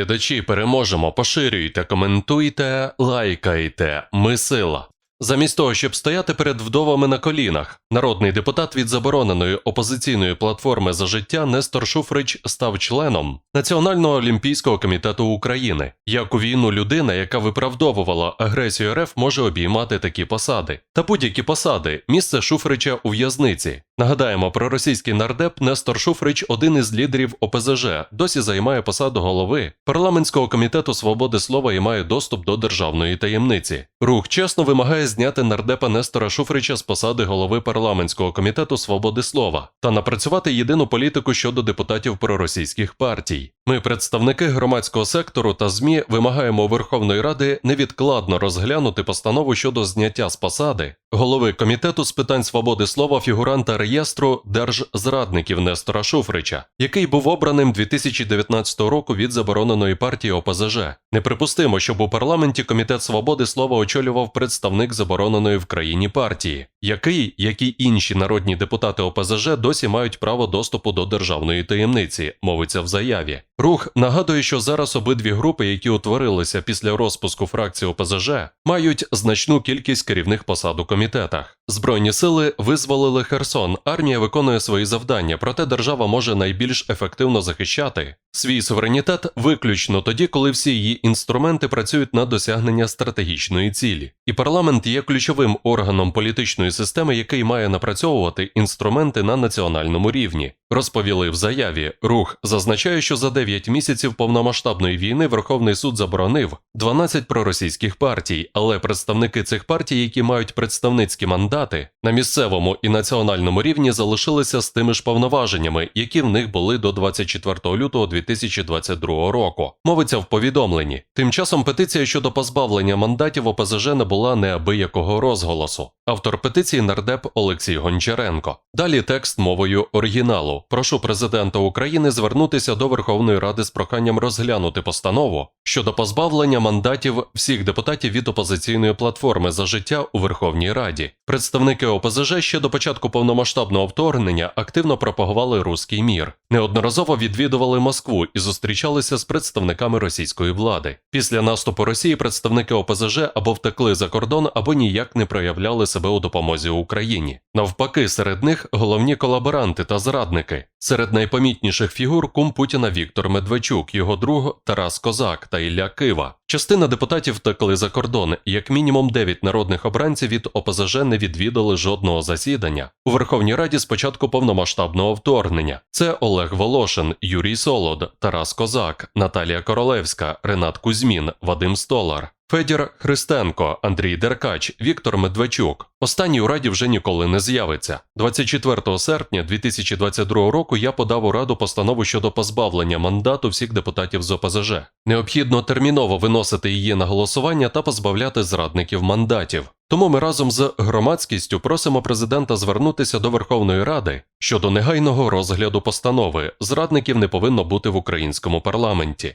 глядачі, переможемо, поширюйте, коментуйте, лайкайте. Ми сила. Замість того, щоб стояти перед вдовами на колінах, народний депутат від забороненої опозиційної платформи за життя Нестор Шуфрич став членом Національного олімпійського комітету України. Як у війну людина, яка виправдовувала агресію РФ, може обіймати такі посади. Та будь-які посади місце Шуфрича у в'язниці. Нагадаємо, проросійський нардеп Нестор Шуфрич, один із лідерів ОПЗЖ, досі займає посаду голови парламентського комітету свободи слова і має доступ до державної таємниці. Рух чесно вимагає зняти нардепа Нестора Шуфрича з посади голови парламентського комітету свободи слова та напрацювати єдину політику щодо депутатів проросійських партій. Ми, представники громадського сектору та ЗМІ, вимагаємо Верховної Ради невідкладно розглянути постанову щодо зняття з посади голови комітету з питань свободи слова фігуранта реєстру держзрадників Нестора Шуфрича, який був обраним 2019 року від забороненої партії ОПЗЖ. Неприпустимо, щоб у парламенті комітет свободи слова очолював представник забороненої в країні партії, який, як і інші народні депутати ОПЗЖ, досі мають право доступу до державної таємниці, мовиться в заяві. Рух нагадує, що зараз обидві групи, які утворилися після розпуску фракції ОПЗЖ, мають значну кількість керівних посад у комітетах. Збройні сили визволили Херсон. Армія виконує свої завдання, проте держава може найбільш ефективно захищати свій суверенітет виключно тоді, коли всі її інструменти працюють на досягнення стратегічної цілі. І парламент є ключовим органом політичної системи, який має напрацьовувати інструменти на національному рівні. Розповіли в заяві. Рух зазначає, що за 9 місяців повномасштабної війни Верховний суд заборонив 12 проросійських партій, але представники цих партій, які мають представницькі мандати, на місцевому і національному рівні залишилися з тими ж повноваженнями, які в них були до 24 лютого 2022 року. Мовиться в повідомленні. Тим часом петиція щодо позбавлення мандатів ОПЗЖ не була неабиякого розголосу. Автор петиції нардеп Олексій Гончаренко. Далі текст мовою оригіналу. Прошу президента України звернутися до Верховної Ради з проханням розглянути постанову щодо позбавлення мандатів всіх депутатів від опозиційної платформи за життя у Верховній Раді. Представники ОПЗЖ ще до початку повномасштабного вторгнення активно пропагували руський мір, неодноразово відвідували Москву і зустрічалися з представниками російської влади. Після наступу Росії представники ОПЗЖ або втекли за кордон, або ніяк не проявляли себе у допомозі Україні. Навпаки, серед них головні колаборанти та зрадники. Серед найпомітніших фігур кум Путіна Віктор Медведчук, його друг Тарас Козак та Ілля Кива. Частина депутатів втекли за кордон, як мінімум 9 народних обранців від ОПЗЖ не відвідали жодного засідання у Верховній Раді спочатку повномасштабного вторгнення. Це Олег Волошин, Юрій Солод, Тарас Козак, Наталія Королевська, Ренат Кузьмін, Вадим Столар. Федір Христенко, Андрій Деркач, Віктор Медведчук. Останній у раді вже ніколи не з'явиться. 24 серпня 2022 року я подав у раду постанову щодо позбавлення мандату всіх депутатів з ОПЗЖ. Необхідно терміново виносити її на голосування та позбавляти зрадників мандатів. Тому ми разом з громадськістю просимо президента звернутися до Верховної Ради щодо негайного розгляду постанови. Зрадників не повинно бути в українському парламенті.